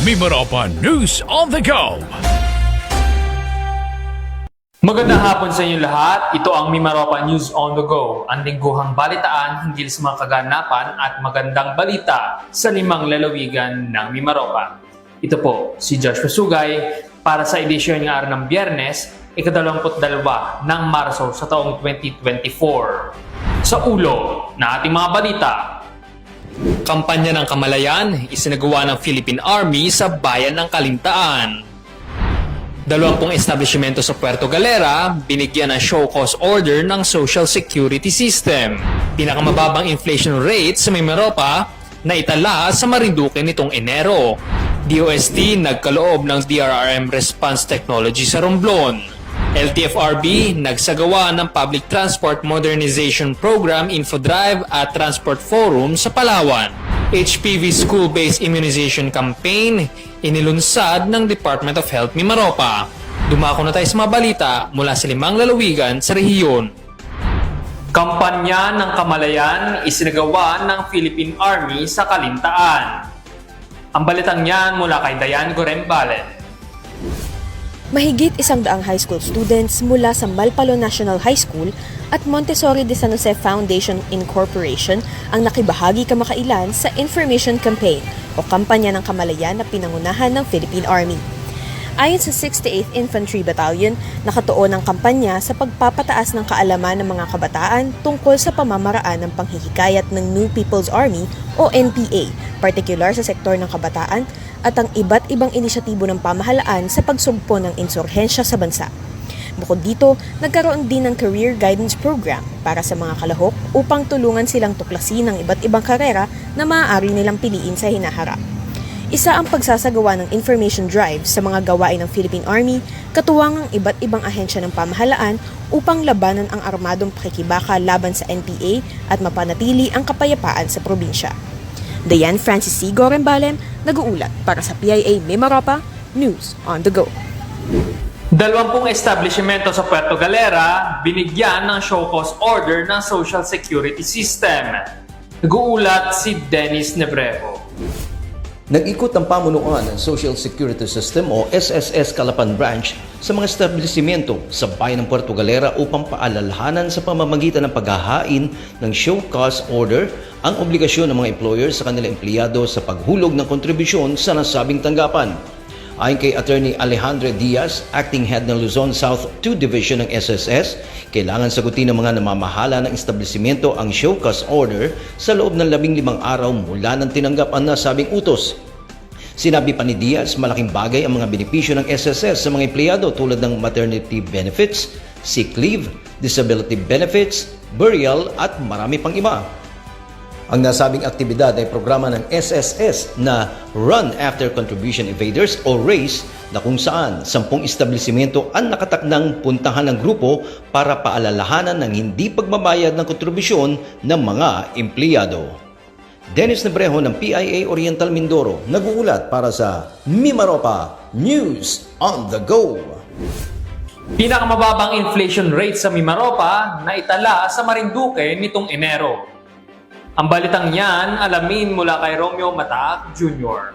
Mimaropa News on the Go! Magandang hapon sa inyo lahat. Ito ang Mimaropa News on the Go, ang lingguhang balitaan hinggil sa mga kaganapan at magandang balita sa limang lalawigan ng Mimaropa. Ito po si Joshua Sugay para sa edisyon ng araw ng Biyernes, ikadalawamput dalawa ng Marso sa taong 2024. Sa ulo na ating mga balita, Kampanya ng Kamalayan, isinagawa ng Philippine Army sa bayan ng Kalintaan. Dalawampung establishmento sa Puerto Galera binigyan ng show cause order ng Social Security System. Pinakamababang inflation rate sa Mimaropa na itala sa Marinduque nitong Enero. DOST nagkaloob ng DRRM Response Technology sa Romblon. LTFRB nagsagawa ng Public Transport Modernization Program Infodrive at Transport Forum sa Palawan. HPV School-Based Immunization Campaign inilunsad ng Department of Health Mimaropa. Dumako na tayo sa mga balita mula sa limang lalawigan sa rehiyon. Kampanya ng Kamalayan isinagawa ng Philippine Army sa Kalintaan. Ang balitang yan mula kay Dayan Gorembalen. Mahigit isang daang high school students mula sa Malpalo National High School at Montessori de San Jose Foundation Incorporation ang nakibahagi kamakailan sa Information Campaign o kampanya ng kamalayan na pinangunahan ng Philippine Army. Ayon sa 68th Infantry Battalion, nakatuon ang kampanya sa pagpapataas ng kaalaman ng mga kabataan tungkol sa pamamaraan ng panghihikayat ng New People's Army o NPA, partikular sa sektor ng kabataan at ang iba't ibang inisyatibo ng pamahalaan sa pagsugpo ng insurhensya sa bansa. Bukod dito, nagkaroon din ng Career Guidance Program para sa mga kalahok upang tulungan silang tuklasin ng iba't ibang karera na maaari nilang piliin sa hinaharap. Isa ang pagsasagawa ng information drive sa mga gawain ng Philippine Army, katuwang ang iba't ibang ahensya ng pamahalaan upang labanan ang armadong pakikibaka laban sa NPA at mapanatili ang kapayapaan sa probinsya. Dayan Francis C. Gorembalem, nag-uulat para sa PIA Mimaropa, News on the Go. Dalawampung establishmento sa Puerto Galera binigyan ng show cause order ng Social Security System. Nag-uulat si Dennis Nebrevo. Nag-ikot ang pamunuan ng Social Security System o SSS Calapan Branch sa mga establishmento sa bayan ng Puerto Galera upang paalalahanan sa pamamagitan ng paghahain ng show cause order ang obligasyon ng mga employer sa kanilang empleyado sa paghulog ng kontribusyon sa nasabing tanggapan. Ayon kay Attorney Alejandro Diaz, Acting Head ng Luzon South 2 Division ng SSS, kailangan sagutin ng mga namamahala ng establishmento ang show cause order sa loob ng labing limang araw mula ng tinanggap ang nasabing utos. Sinabi pa ni Diaz, malaking bagay ang mga benepisyo ng SSS sa mga empleyado tulad ng maternity benefits, sick leave, disability benefits, burial at marami pang iba. Ang nasabing aktibidad ay programa ng SSS na Run After Contribution Evaders o RACE na kung saan sampung establishmento ang nakatakdang puntahan ng grupo para paalalahanan ng hindi pagbabayad ng kontribusyon ng mga empleyado. Dennis Nebrejo ng PIA Oriental Mindoro nag-uulat para sa Mimaropa News on the Go. Pinakamababang inflation rate sa Mimaropa na itala sa Marinduque nitong Enero. Ang balitang yan, alamin mula kay Romeo Mataak Jr.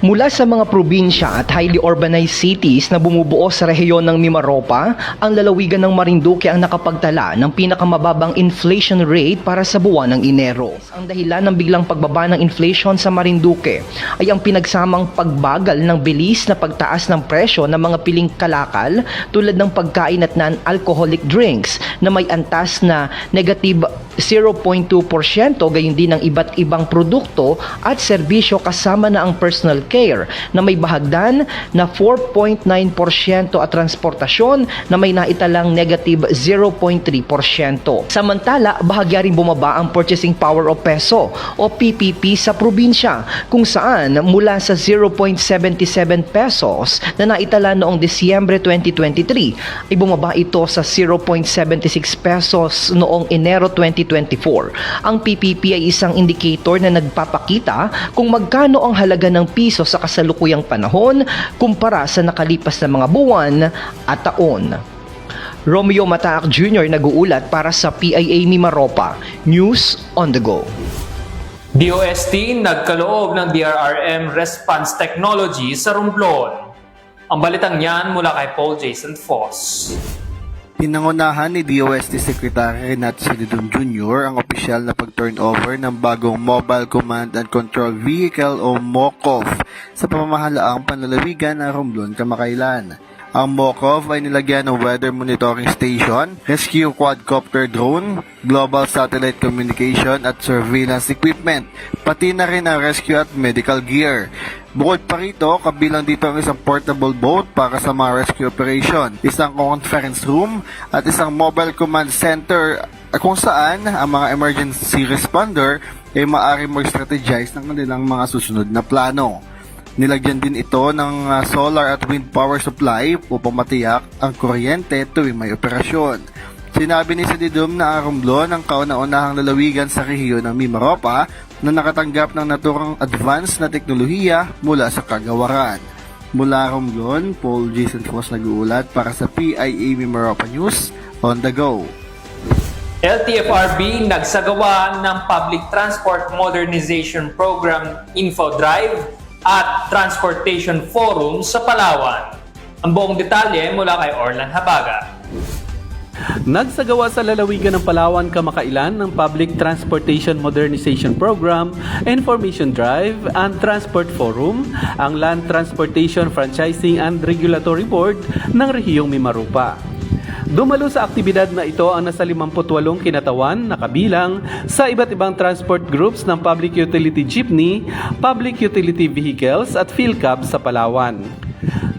Mula sa mga probinsya at highly urbanized cities na bumubuo sa rehiyon ng Mimaropa, ang lalawigan ng Marinduque ang nakapagtala ng pinakamababang inflation rate para sa buwan ng Enero. Ang dahilan ng biglang pagbaba ng inflation sa Marinduque ay ang pinagsamang pagbagal ng bilis na pagtaas ng presyo ng mga piling kalakal tulad ng pagkain at non-alcoholic drinks na may antas na negative 0.2% gayon din ang iba't ibang produkto at serbisyo kasama na ang personal healthcare na may bahagdan na 4.9% at transportasyon na may naitalang negative 0.3%. Samantala, bahagya rin bumaba ang purchasing power of peso o PPP sa probinsya kung saan mula sa 0.77 pesos na naitala noong Disyembre 2023 ay bumaba ito sa 0.76 pesos noong Enero 2024. Ang PPP ay isang indicator na nagpapakita kung magkano ang halaga ng piso sa kasalukuyang panahon kumpara sa nakalipas na mga buwan at taon. Romeo Mataak Jr. nag-uulat para sa PIA Mimaropa. News on the go. DOST nagkaloob ng DRRM Response Technology sa Romblon. Ang balitang yan mula kay Paul Jason Foss. Pinangunahan ni DOST Secretary Renat Silidon Jr. ang opisyal na pag-turnover ng bagong Mobile Command and Control Vehicle o MOCOV sa pamamahalaang panlalawigan ng Romblon, Kamakailan. Ang MOCOV ay nilagyan ng weather monitoring station, rescue quadcopter drone, global satellite communication at surveillance equipment, pati na rin ang rescue at medical gear. Bukod pa rito, kabilang dito ang isang portable boat para sa mga rescue operation, isang conference room at isang mobile command center kung saan ang mga emergency responder ay maaari mag-strategize ng kanilang mga susunod na plano. Nilagyan din ito ng uh, solar at wind power supply upang matiyak ang kuryente tuwing may operasyon. Sinabi ni Sadidum na ang Romblon ang kauna-unahang lalawigan sa rehiyon ng Mimaropa na nakatanggap ng naturang advanced na teknolohiya mula sa kagawaran. Mula Romblon, Paul Jason Foss nag-uulat para sa PIA Mimaropa News on the go. LTFRB nagsagawa ng Public Transport Modernization Program Info Drive at Transportation Forum sa Palawan. Ang buong detalye mula kay Orlan Habaga. Nagsagawa sa lalawigan ng Palawan kamakailan ng Public Transportation Modernization Program, Information Drive, and Transport Forum, ang Land Transportation Franchising and Regulatory Board ng Rehiyong Mimarupa. Dumalo sa aktibidad na ito ang nasa 58 kinatawan na kabilang sa iba't ibang transport groups ng public utility jeepney, public utility vehicles at PhilCab sa Palawan.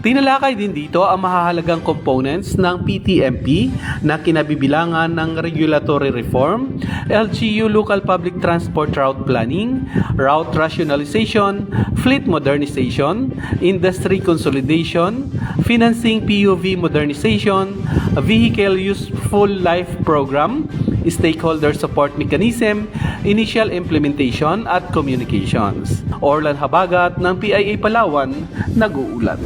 Tinalakay din dito ang mahahalagang components ng PTMP na kinabibilangan ng regulatory reform, LGU Local Public Transport Route Planning, Route Rationalization, Fleet Modernization, Industry Consolidation, Financing PUV Modernization, Vehicle Useful Life Program, Stakeholder Support Mechanism, Initial Implementation at Communications. Orlan Habagat ng PIA Palawan, nag-uulat.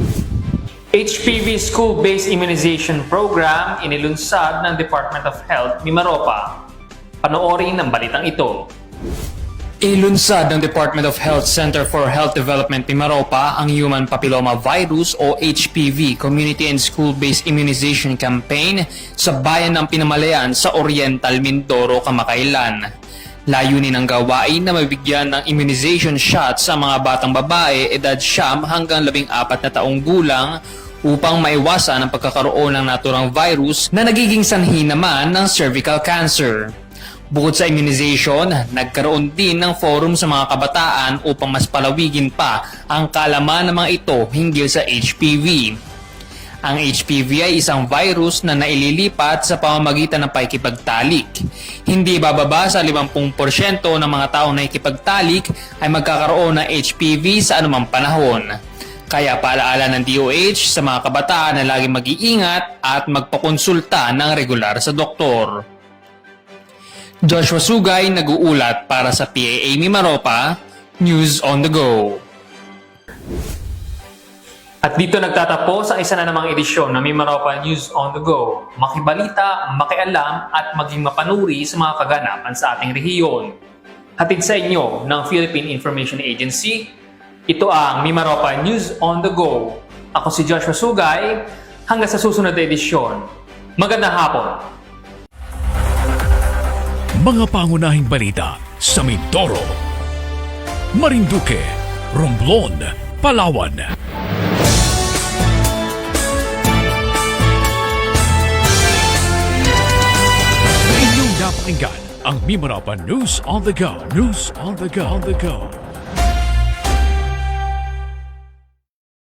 HPV School-Based Immunization Program inilunsad ng Department of Health Mimaropa. Panoorin ang balitang ito. Inilunsad ng Department of Health Center for Health Development Mimaropa ang Human Papilloma Virus o HPV Community and School-Based Immunization Campaign sa bayan ng Pinamalayan sa Oriental Mindoro, Kamakailan. Layunin ng gawain na mabigyan ng immunization shots sa mga batang babae edad siyam hanggang labing apat na taong gulang upang maiwasan ang pagkakaroon ng naturang virus na nagiging sanhi naman ng cervical cancer. Bukod sa immunization, nagkaroon din ng forum sa mga kabataan upang mas palawigin pa ang kalaman ng mga ito hinggil sa HPV. Ang HPV ay isang virus na naililipat sa pamamagitan ng paikipagtalik. Hindi bababa sa 50% ng mga taong nakikipagtalik ay magkakaroon ng HPV sa anumang panahon. Kaya paalaala ng DOH sa mga kabataan na laging mag-iingat at magpakonsulta ng regular sa doktor. Joshua Sugay nag-uulat para sa PAA Mimaropa, News on the Go. At dito nagtatapos ang isa na namang edisyon ng Mimaropa News on the Go. Makibalita, makialam at maging mapanuri sa mga kaganapan sa ating rehiyon. Hatid sa inyo ng Philippine Information Agency, ito ang Mimaropa News on the Go. Ako si Joshua Sugay, hanggang sa susunod na edisyon. Magandang hapon! Mga pangunahing balita sa Mindoro, Marinduque, Romblon, Palawan. Inyong napakinggan ang Mimarapa News on the Go. News on the Go. On the Go.